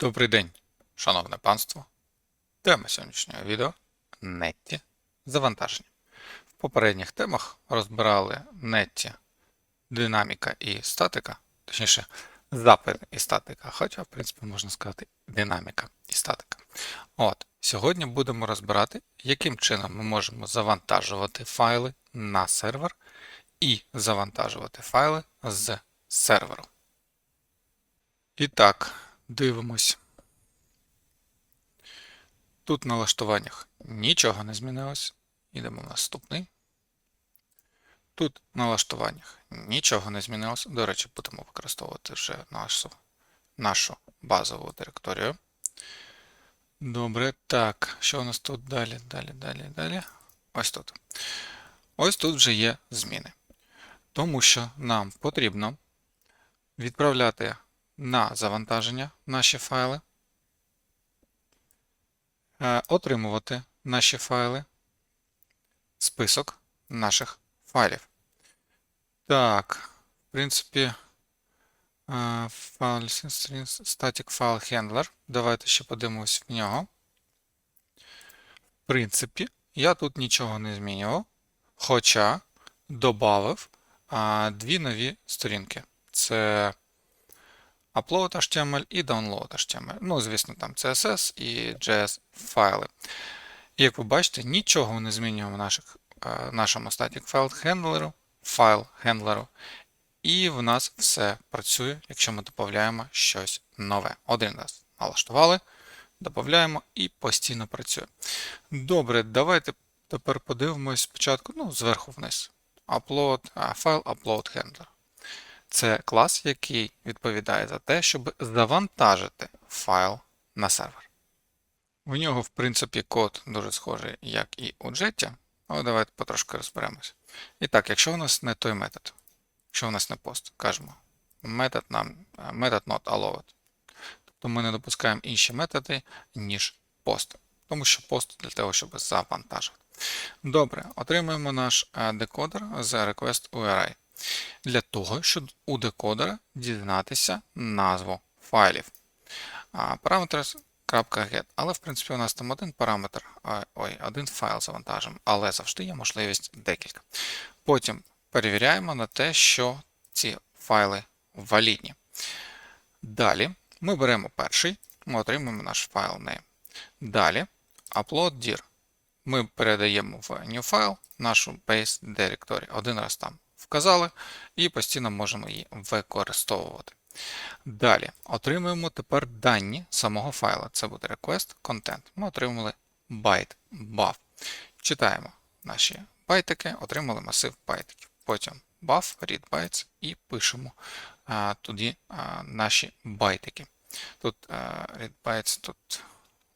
Добрий день, шановне панство. Тема сьогоднішнього відео нетті завантаження. В попередніх темах розбирали нетті динаміка і статика, точніше, запит і статика, хоча, в принципі, можна сказати, динаміка і статика. От, сьогодні будемо розбирати, яким чином ми можемо завантажувати файли на сервер і завантажувати файли з серверу. І так, дивимось. Тут в налаштуваннях нічого не змінилось. Йдемо в наступний. Тут в налаштуваннях нічого не змінилось. До речі, будемо використовувати вже нашу, нашу базову директорію. Добре, так, що у нас тут далі, далі, далі, далі? Ось тут. Ось тут вже є зміни. Тому що нам потрібно відправляти на завантаження наші файли, е, отримувати наші файли, список наших файлів. Так, в принципі, е, static file handler. Давайте ще подивимось в нього. В принципі, я тут нічого не змінював, хоча додав дві нові сторінки. Це upload HTML і download HTML. Ну, звісно, там CSS і JS файли. І як ви бачите, нічого не змінюємо в наших, е, нашому static file handler, файл хендлеру. І в нас все працює, якщо ми додаємо щось нове. Один раз налаштували, додаємо і постійно працює. Добре, давайте тепер подивимось спочатку ну, зверху вниз. Upload, файл upload handler. Це клас, який відповідає за те, щоб завантажити файл на сервер. У нього, в принципі, код дуже схожий, як і у Jetty, але давайте потрошки розберемось. І так, якщо у нас не той метод, якщо у нас не пост, кажемо метод нам метод not allowed. Тобто ми не допускаємо інші методи, ніж пост. Тому що пост для того, щоб завантажити. Добре, отримуємо наш декодер з request URI для того, щоб у декодера дізнатися назву файлів. Parameters.get. Але, в принципі, у нас там один параметр, ой, один файл завантажимо, але завжди є можливість декілька. Потім перевіряємо на те, що ці файли валідні. Далі ми беремо перший, ми отримуємо наш файл name. Далі upload dir. Ми передаємо в new file нашу base directory. Один раз там вказали, і постійно можемо її використовувати. Далі отримуємо тепер дані самого файла. Це буде request content. Ми отримали byte buff. Читаємо наші байтики, отримали масив байтиків. Потім buff, read bytes і пишемо а, туди а, наші байтики. Тут а, read bytes, тут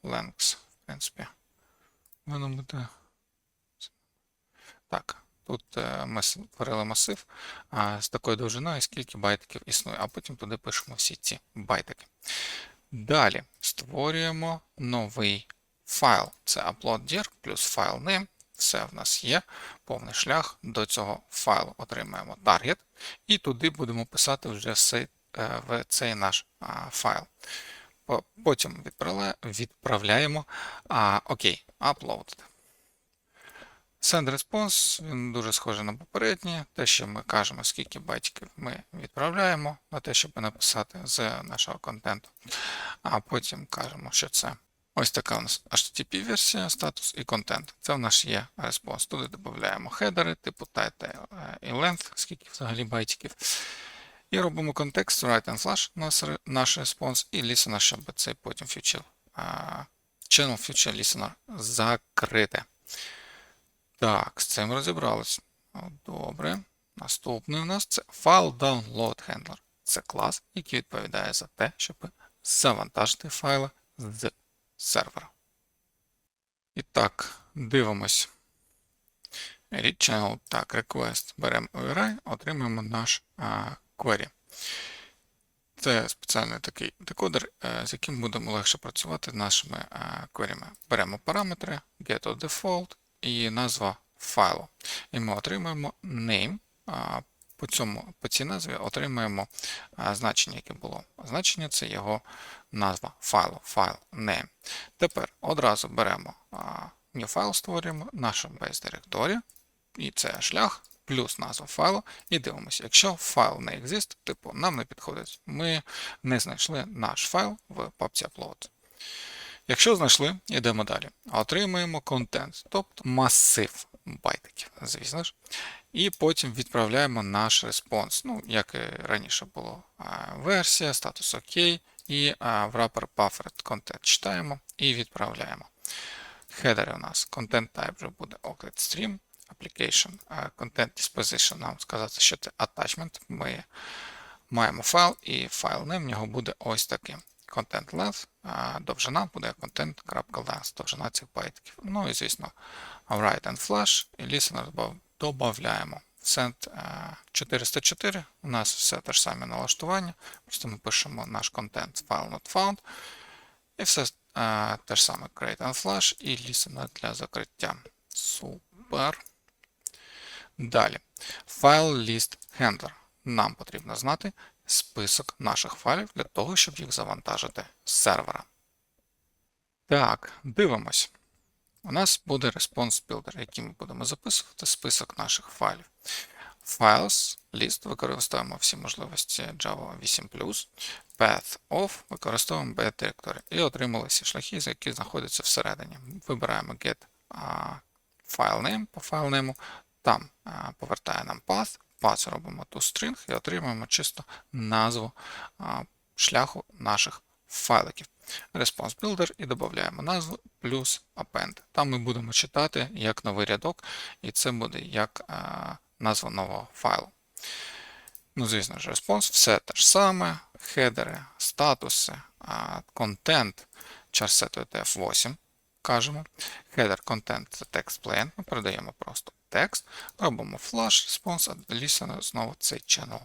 length, в принципі. Воно буде. Так, Тут е, ми створили масив з такою довжиною, скільки байтиків існує, а потім туди пишемо всі ці байтики. Далі створюємо новий файл. Це upload.dir плюс файл name. Все в нас є, повний шлях до цього файлу. Отримаємо target, і туди будемо писати вже в е, цей наш файл. Потім відправляємо окей, uploaded. Send response, він дуже схожий на попередній. Те, що ми кажемо, скільки байтиків ми відправляємо на те, щоб написати з нашого контенту. А потім кажемо, що це ось така у нас HTTP-версія, статус і контент. Це в нас є response. Туди додаємо хедери, типу title і length, скільки взагалі байтиків. І робимо контекст, write and flash наш, response, і listener, щоб цей потім future, channel future listener закрити. Так, з цим розібралися. Добре. Наступний у нас це File Download Handler. Це клас, який відповідає за те, щоб завантажити файли з сервера. І так, дивимось. Read channel, так, request. Беремо URI, отримуємо наш а, query. Це спеціальний такий декодер, е, з яким будемо легше працювати з нашими query'ми. Беремо параметри, getOdefault і назва файлу. І ми отримаємо name по, цьому, по цій назві отримаємо значення, яке було. Значення це його назва файлу, файл name. Тепер одразу беремо new файл, створюємо нашу base директорію, і це шлях плюс назва файлу, і дивимося. Якщо файл не exist, типу нам не підходить, ми не знайшли наш файл в папці upload. Якщо знайшли, йдемо далі. Отримуємо контент, тобто масив байтиків, звісно ж. І потім відправляємо наш респонс. Ну, як і раніше було версія, статус ОК, і в wrapper buffered content читаємо і відправляємо. Хедери у нас content type вже буде Octet Stream, Application, Content Disposition, нам сказати, що це attachment. Ми маємо файл, і файл name в нього буде ось таким. Content length, а довжина буде content.length, довжина цих байтиків. Ну і, звісно, write and flash, і listener додаємо. Send 404, у нас все те ж саме налаштування. Просто ми пишемо наш контент file not found. І все те ж саме create and flash і listener для закриття. Супер. Далі. File list handler. Нам потрібно знати список наших файлів для того, щоб їх завантажити з сервера. Так, дивимось. У нас буде response builder, який ми будемо записувати список наших файлів. Files, list використовуємо всі можливості Java 8. Path of використовуємо bed directory. І отримали всі шляхи, які знаходяться всередині. Вибираємо get filename по файлнейму, там повертає нам path, path робимо toString і отримуємо чисто назву шляху наших файликів. Response Builder і додаємо назву плюс append. Там ми будемо читати як новий рядок, і це буде як назва нового файлу. Ну, звісно ж, response все те ж саме, хедери, статуси, контент charset UTF-8 кажемо. Header content це text plain, ми передаємо просто текст, робимо flash response, а listener знову цей channel.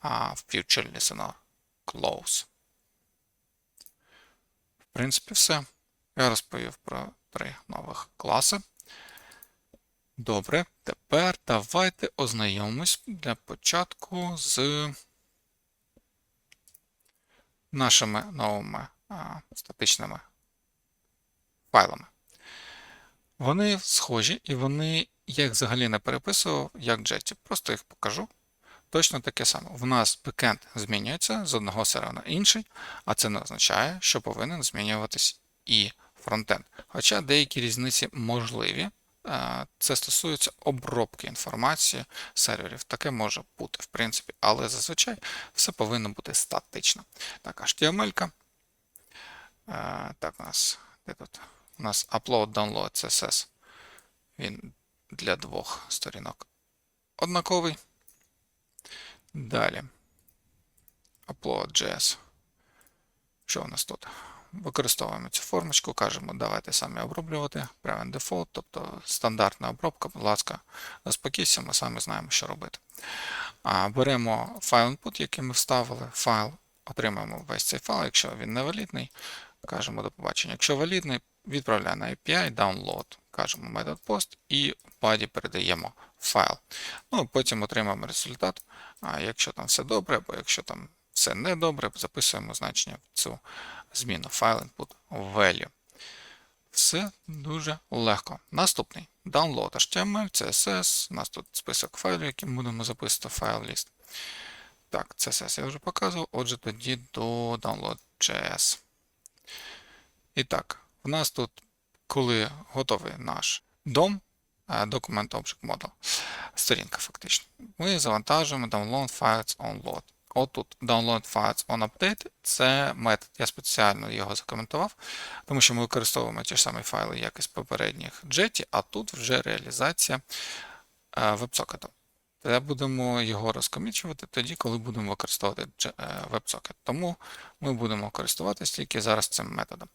А в future listener close. В принципі, все. Я розповів про три нових класи. Добре, тепер давайте ознайомимось для початку з нашими новими а, статичними файлами. Вони схожі і вони, я їх взагалі не переписував, як Jetty. Просто їх покажу. Точно таке саме. В нас бекенд змінюється з одного сервера на інший, а це не означає, що повинен змінюватись і фронтенд. Хоча деякі різниці можливі. Це стосується обробки інформації серверів. Таке може бути, в принципі, але зазвичай все повинно бути статично. Так, HTML. -ка. Так, у нас де тут? У нас upload, download, CSS. Він для двох сторінок однаковий. Далі. Upload.js. Що у нас тут? Використовуємо цю формочку, кажемо, давайте самі оброблювати. Prevent default, тобто стандартна обробка, будь ласка, заспокійся, ми самі знаємо, що робити. А, Беремо файл input, який ми вставили, файл, отримаємо весь цей файл, якщо він не валідний, кажемо до побачення. Якщо валідний, відправляємо на API, download, кажемо метод post і в body передаємо файл. Ну, Потім отримаємо результат. А якщо там все добре, або якщо там все не добре, записуємо значення в цю зміну файл input value. Все дуже легко. Наступний download HTML, CSS. У нас тут список файлів, які ми будемо записувати файл ліст. Так, CSS я вже показував. Отже, тоді до download.js. І так, в нас тут, коли готовий наш дом, Document Object Model, сторінка фактично, ми завантажуємо download files on load. Отут download files on update це метод. Я спеціально його закоментував, тому що ми використовуємо ті ж самі файли, як і з попередніх Jetty, а тут вже реалізація WebSocket. Та будемо його розкомічувати тоді, коли будемо використовувати WebSocket. Тому ми будемо користуватися тільки зараз цим методом.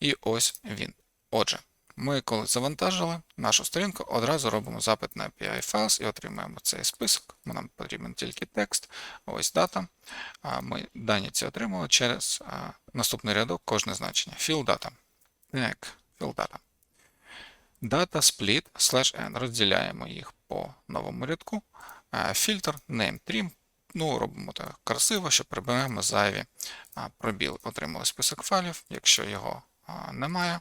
І ось він. Отже, ми коли завантажили нашу сторінку, одразу робимо запит на API Files і отримаємо цей список. Нам потрібен тільки текст, ось дата. Ми дані ці отримали через наступний рядок кожне значення. Fill data. Так, fill data. Data split slash n. Розділяємо їх по новому рядку. фільтр name trim. Ну, робимо так красиво, що приберемо зайві пробіли. Отримали список файлів. Якщо його немає,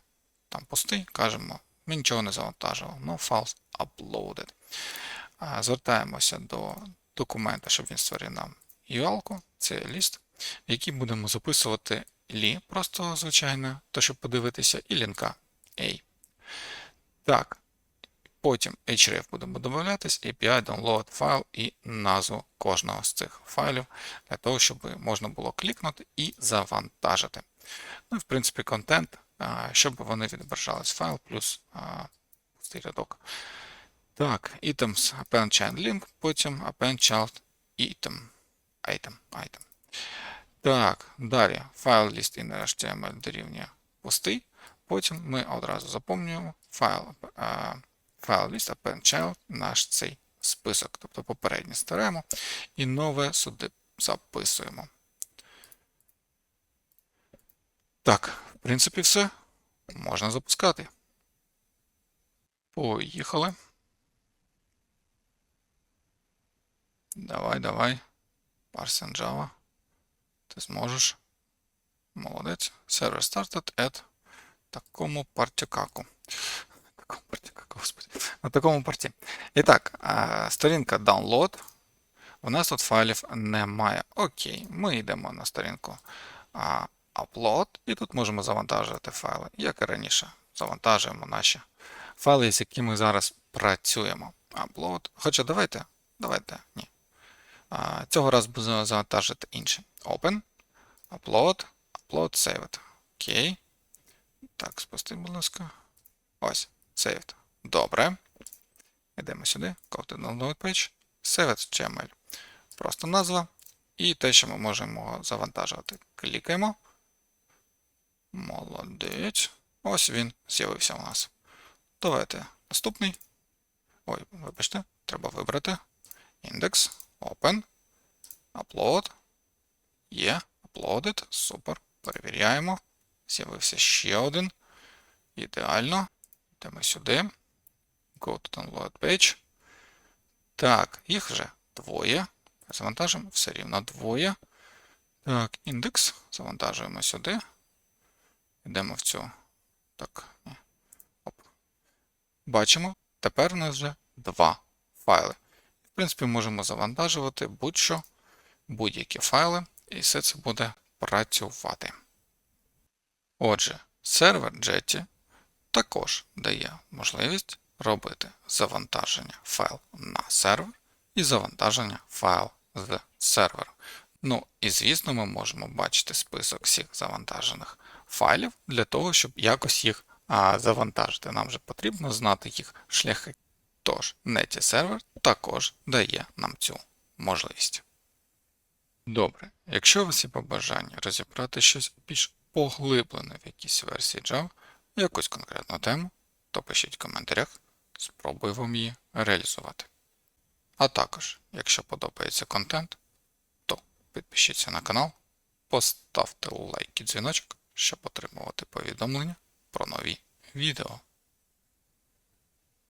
там пустий, кажемо, ми нічого не завантажували. No files uploaded. Звертаємося до документа, щоб він створив нам UL-ку, це ліст, в який будемо записувати лі, просто звичайно, то щоб подивитися, і лінка A. Так, потім href будемо додаватись, API, download файл і назву кожного з цих файлів, для того, щоб можна було клікнути і завантажити. Ну і в принципі контент, щоб вони відображались файл плюс пустий рядок. Так, items, append child link, потім append child item. Item, item. Так, далі файл list in HTML дорівнює пустий. Потім ми одразу заповнюємо файл, файл list append child наш цей список. Тобто попереднє старемо і нове сюди записуємо. Так, в принципі, все. Можна запускати. Поїхали. Давай, давай. Parson Java. Ти зможеш. Молодець. Server started at такому партікаку. Такому партікаку, господи. На такому парті. І так, сторінка download. У нас тут файлів немає. Окей, ми йдемо на сторінку upload, і тут можемо завантажувати файли, як і раніше. Завантажуємо наші файли, з якими зараз працюємо. Upload. Хоча давайте, давайте, ні. А, Цього разу будемо завантажити інші. Open, upload, upload, saved. Окей. Так, спусти, будь ласка. Ось, saved. Добре. Йдемо сюди. To download page. Saved GML. Просто назва. І те, що ми можемо завантажувати. Клікаємо. Молодець. Ось він з'явився у нас. Давайте наступний. Ой, вибачте, треба вибрати. Індекс. Open. Upload. Є. Uploaded. Супер. Перевіряємо. З'явився ще один. Ідеально. Йдемо сюди. Go to download page. Так, їх вже двоє. Завантажимо все рівно двоє. Так, індекс. Завантажуємо сюди. Йдемо в цю. Так. Оп. Бачимо. Тепер у нас вже два файли. В принципі, можемо завантажувати будь-що, будь-які файли, і все це буде працювати. Отже, сервер Jetty також дає можливість робити завантаження файл на сервер і завантаження файл з серверу. Ну і звісно, ми можемо бачити список всіх завантажених файлів для того, щоб якось їх а, завантажити. Нам же потрібно знати їх шляхи. Тож, Netty сервер також дає нам цю можливість. Добре, якщо у вас є побажання розібрати щось більш поглиблене в якійсь версії Java, якусь конкретну тему, то пишіть в коментарях, спробую вам її реалізувати. А також, якщо подобається контент, підпишіться на канал, поставте лайк і дзвіночок, щоб отримувати повідомлення про нові відео.